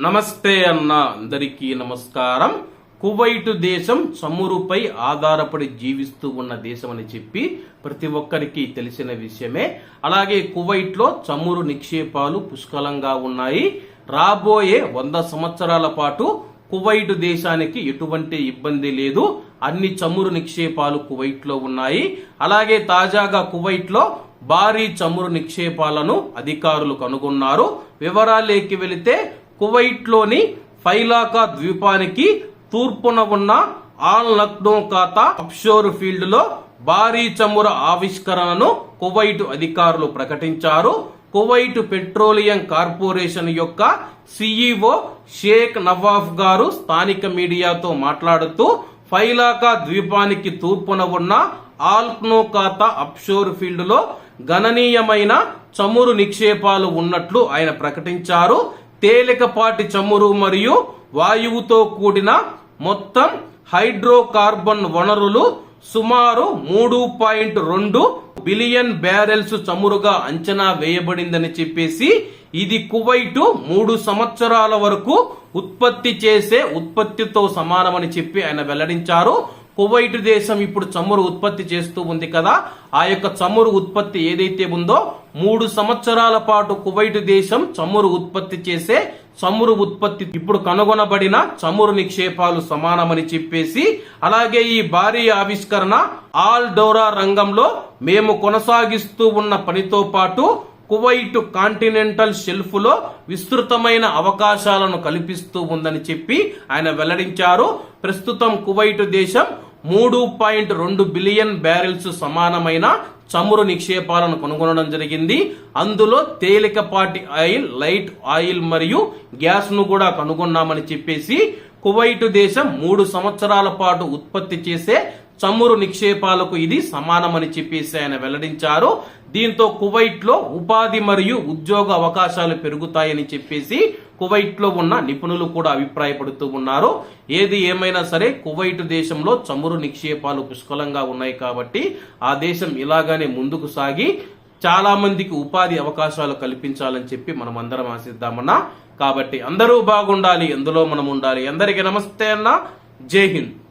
నమస్తే అన్న అందరికీ నమస్కారం. కువైట్ దేశం చమురుపై ఆధారపడి జీవిస్తూ ఉన్న దేశం అని చెప్పి ప్రతి ఒక్కరికి తెలిసిన విషయమే. అలాగే కువైట్లో చమురు నిక్షేపాలు పుష్కలంగా ఉన్నాయి. రాబోయే వంద సంవత్సరాల పాటు కువైట్ దేశానికి ఎటువంటి ఇబ్బంది లేదు. అన్ని చమురు నిక్షేపాలు కువైట్లో ఉన్నాయి. అలాగే తాజాగా కువైట్లో భారీ చమురు నిక్షేపాలను అధికారులు కనుగొన్నారు. వివరాలేకి వెళితే కువైట్లోని ఫైలాకా ద్వీపానికి తూర్పున ఉన్న ఆల్ లక్నో ఖాతా అప్షోర్ ఫీల్డ్లో భారీ చమురు ఆవిష్కరణను కువైట్ అధికారులు ప్రకటించారు. కువైట్ పెట్రోలియం కార్పొరేషన్ యొక్క సిఇఓ షేక్ నవాఫ్ గారు స్థానిక మీడియాతో మాట్లాడుతూ ఫైలాకా ద్వీపానికి తూర్పున ఉన్న ఆల్క్నో ఖాతా అప్షోర్ ఫీల్డ్లో గణనీయమైన చమురు నిక్షేపాలు ఉన్నట్లు ఆయన ప్రకటించారు. తేలికపాటి చమురు మరియు వాయువుతో కూడిన మొత్తం హైడ్రోకార్బన్ వనరులు సుమారు మూడు పాయింట్ రెండు బిలియన్ బ్యారెల్స్ చమురుగా అంచనా వేయబడిందని చెప్పేసి ఇది కువైటు మూడు సంవత్సరాల వరకు ఉత్పత్తి చేసే ఉత్పత్తితో సమానమని చెప్పి ఆయన వెల్లడించారు. కువైట్ దేశం ఇప్పుడు చమురు ఉత్పత్తి చేస్తూ ఉంది కదా. ఆ యొక్క చమురు ఉత్పత్తి ఏదైతే ఉందో మూడు సంవత్సరాల పాటు కువైట్ దేశం చమురు ఉత్పత్తి చేసే చమురు ఉత్పత్తి ఇప్పుడు కనుగొనబడిన చమురు నిక్షేపాలు సమానమని చెప్పేసి అలాగే ఈ భారీ ఆవిష్కరణ ఆల్ డోరా రంగంలో మేము కొనసాగిస్తూ ఉన్న పనితో పాటు కువైట్ కాంటినెంటల్ షెల్ఫ్లో విస్తృతమైన అవకాశాలను కల్పిస్తూ ఉందని చెప్పి ఆయన వెల్లడించారు. ప్రస్తుతం కువైట్ దేశం మూడు పాయింట్ రెండు బిలియన్ బ్యారెల్స్ సమానమైన చమురు నిక్షేపాలను కనుగొనడం జరిగింది. అందులో తేలికపాటి ఆయిల్ లైట్ ఆయిల్ మరియు గ్యాస్ను కూడా కనుగొన్నామని చెప్పేసి కువైట్ దేశం మూడు సంవత్సరాల పాటు ఉత్పత్తి చేసే చమురు నిక్షేపాలకు ఇది సమానమని చెప్పేసి ఆయన వెల్లడించారు. దీంతో కువైట్లో ఉపాధి మరియు ఉద్యోగ అవకాశాలు పెరుగుతాయని చెప్పేసి కువైట్లో ఉన్న నిపుణులు కూడా అభిప్రాయపడుతూ ఉన్నారు. ఏది ఏమైనా సరే కువైట్ దేశంలో చమురు నిక్షేపాలు పుష్కలంగా ఉన్నాయి కాబట్టి ఆ దేశం ఇలాగానే ముందుకు సాగి చాలా మందికి ఉపాధి అవకాశాలు కల్పించాలని చెప్పి మనం అందరం ఆశిద్దామన్నా. కాబట్టి అందరూ బాగుండాలి ఎందులో మనం ఉండాలి. అందరికీ నమస్తే అన్న. జై హింద్.